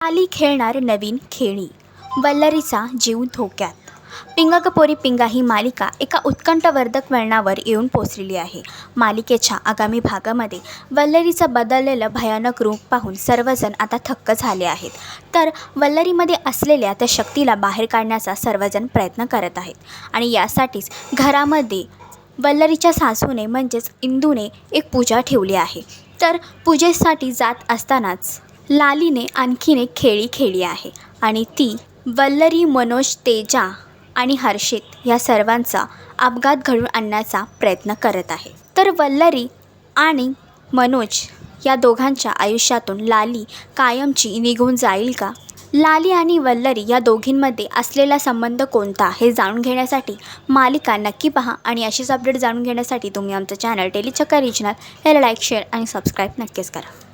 आली खेळणार नवीन खेळी. वल्लरीचा जीव धोक्यात. पिंगा कपोरी पिंगा ही मालिका एका उत्कंठवर्धक वळणावर येऊन पोचलेली आहे. मालिकेच्या आगामी भागामध्ये वल्लरीचं बदललेलं भयानक रूप पाहून सर्वजण आता थक्क झाले आहेत. तर वल्लरीमध्ये असलेल्या त्या शक्तीला बाहेर काढण्याचा सर्वजण प्रयत्न करत आहेत. आणि यासाठीच घरामध्ये वल्लरीच्या सासूने म्हणजेच इंदूने एक पूजा ठेवली आहे. तर पूजेसाठी जात असतानाच लालीने आणखीन एक खेळी खेळली आहे आणि ती वल्लरी मनोज तेजा आणि हर्षित या सर्वांचा अपघात घडून आणण्याचा प्रयत्न करत आहे. तर वल्लरी आणि मनोज या दोघांच्या आयुष्यातून लाली कायमची निघून जाईल का? लाली आणि वल्लरी या दोघींमध्ये असलेला संबंध कोणता हे जाणून घेण्यासाठी मालिका नक्की पहा आणि अशीच अपडेट जाणून घेण्यासाठी तुम्ही आमचं चॅनल टेलीचक्कर रिजनल याला लाईक शेअर आणि सबस्क्राईब नक्कीच करा.